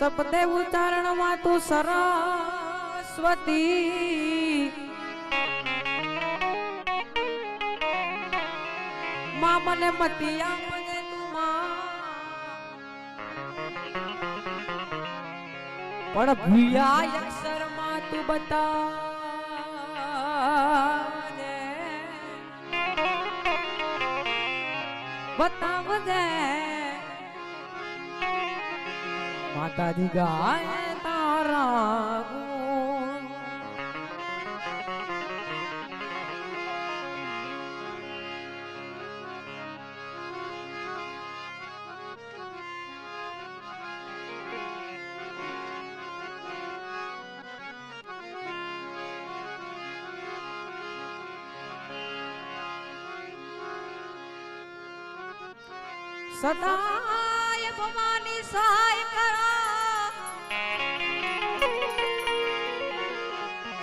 સપદે ઉચ્ચારણમાં તું સરસ્વતી. માં મને મતિયા મને પણ ભૂયા અક્ષરમાં તું બતા બતાવજે. માતાજી ગાય તારા ગુણ સદાય ભવાની સહાય કરો.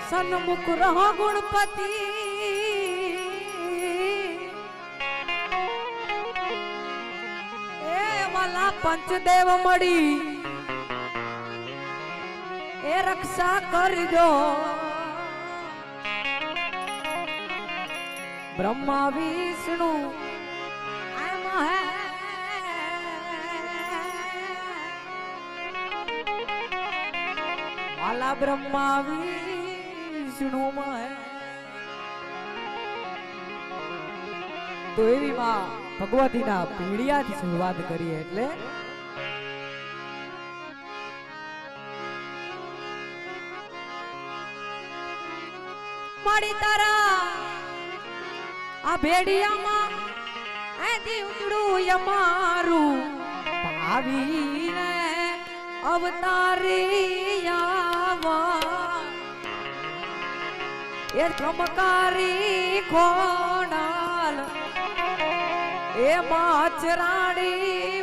સન્મુખ રહો ગુણપતિ. એ વાલા પંચદેવ મળી. એ રક્ષા કરજો. બ્રહ્મા વિષ્ણુ વાલા બ્રહ્મા વિષ્ણુ તો એવી માં ભગવતીના પીડિયાથી શરૂઆત કરીએ એટલે મારી તારા આ ભેડિયામાં એ દીવડું અમારું ભાવીને અવતારી. એ ચમકારી ખોડાલ એ માચરાડી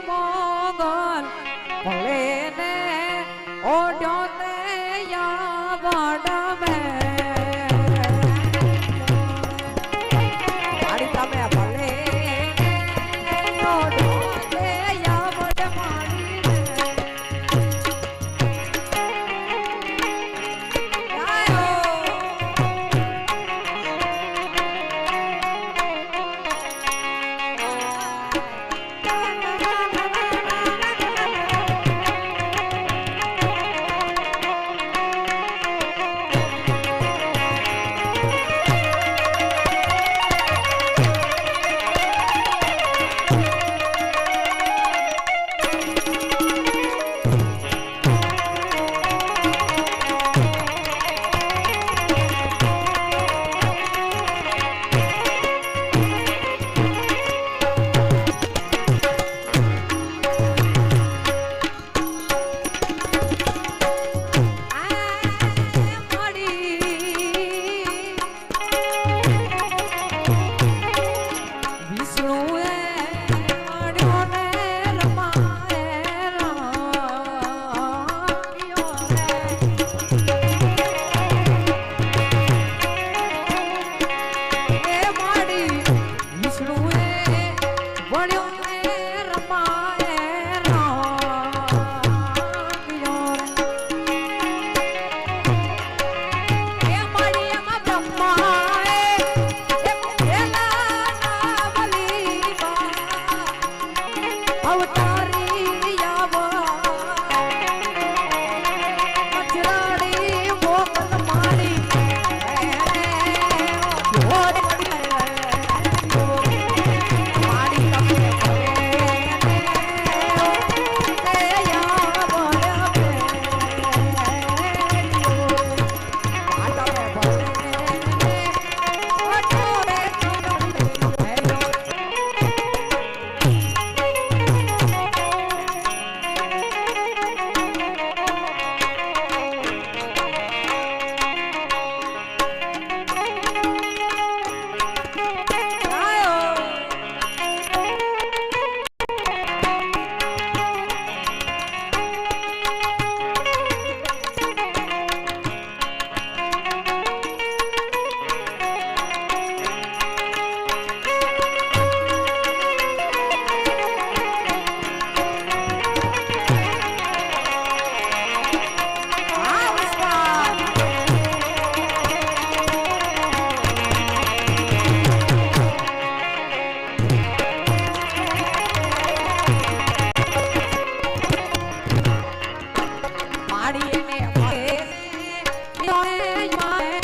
mais, mais.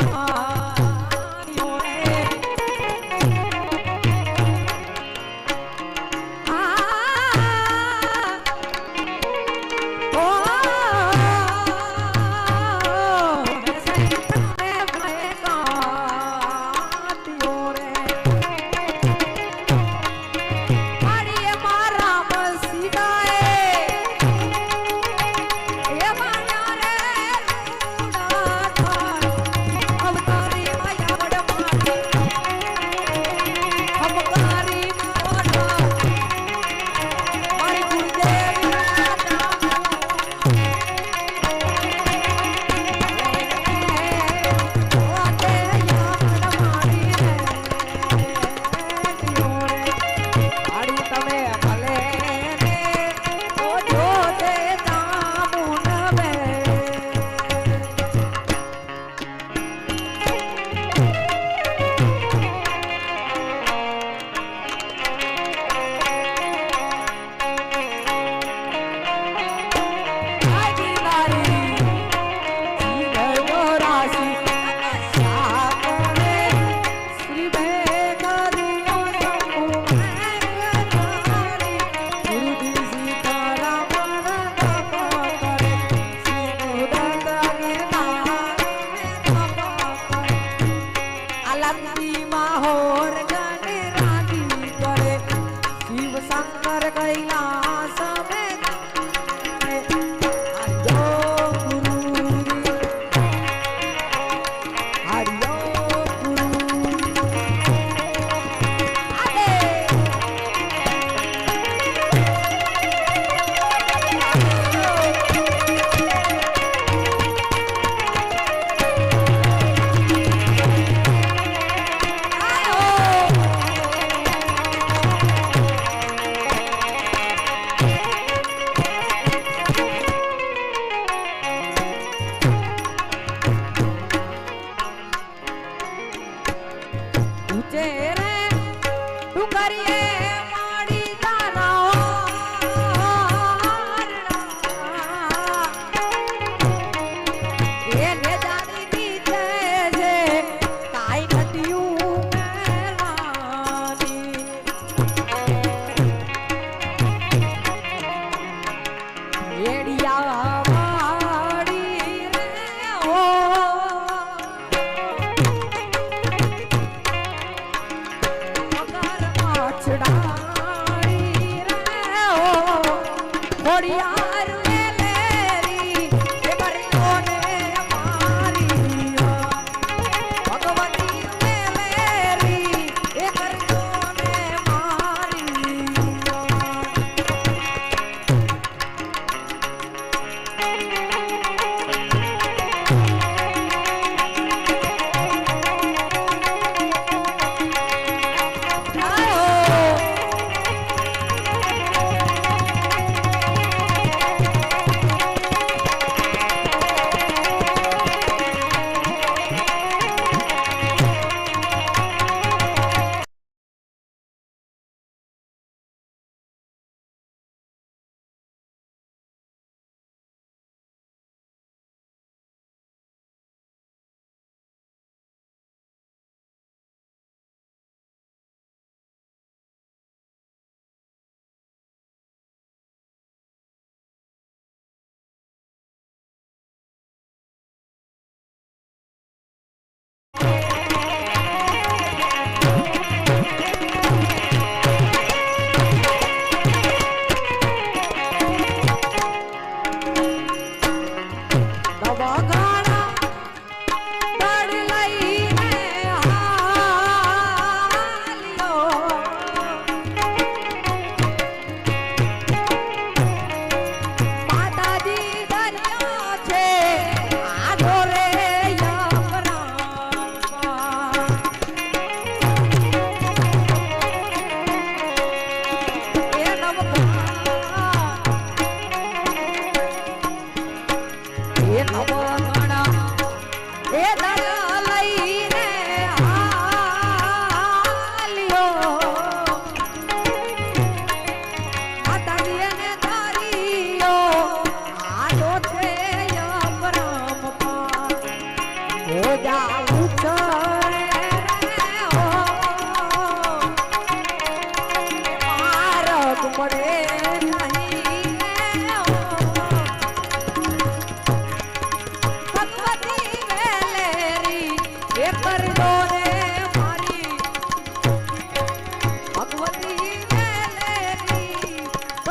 એડિયા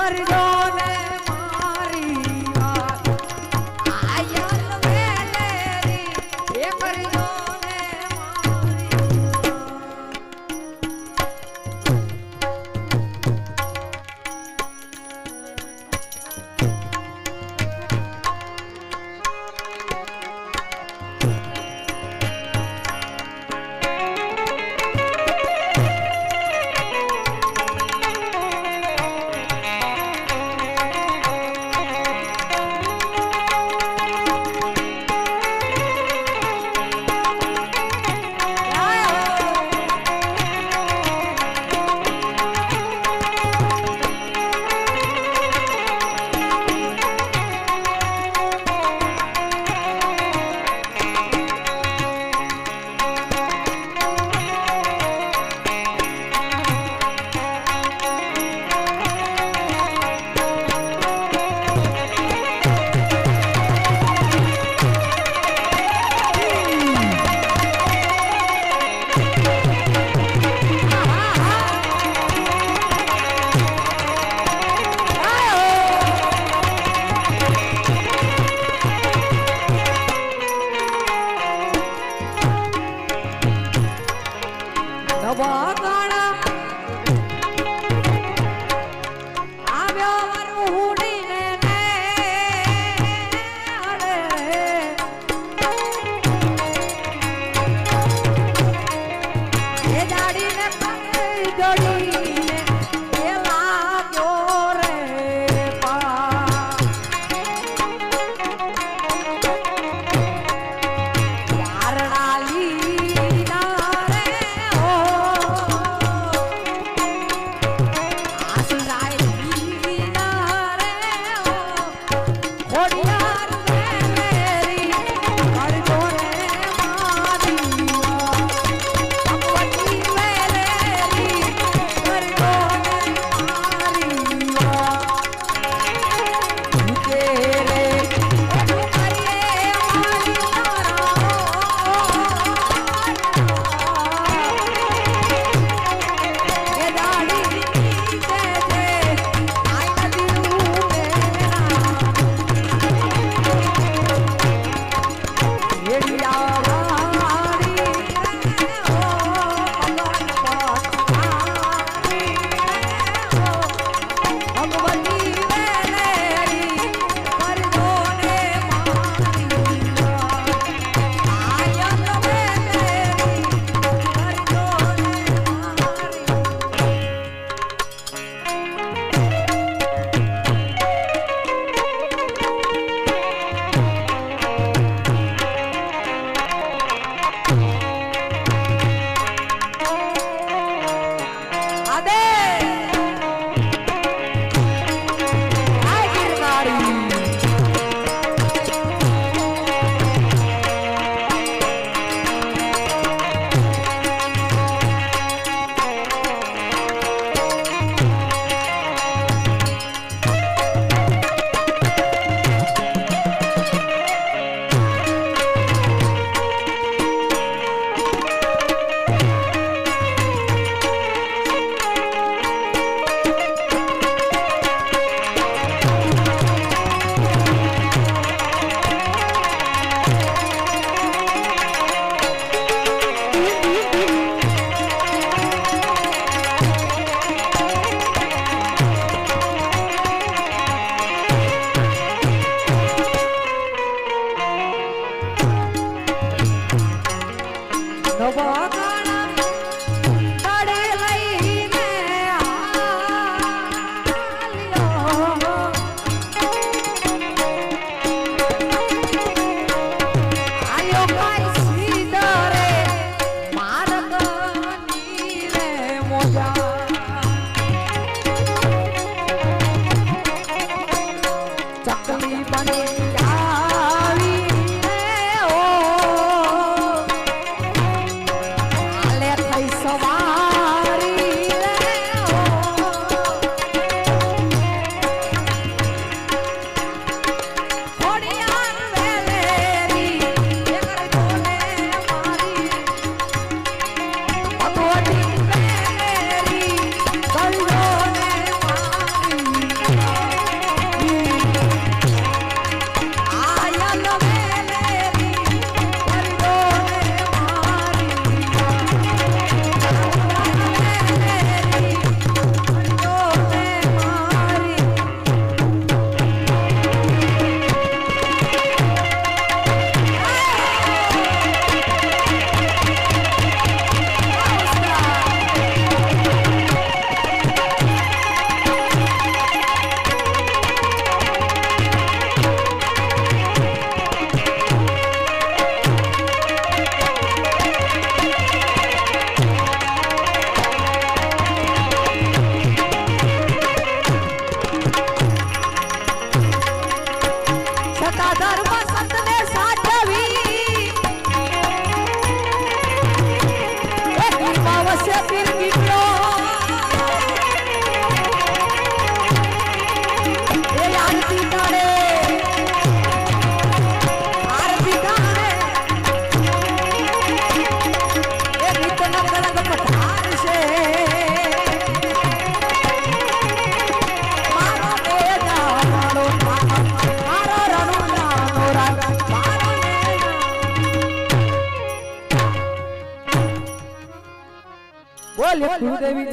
कर दो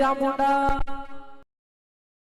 ચામુંડા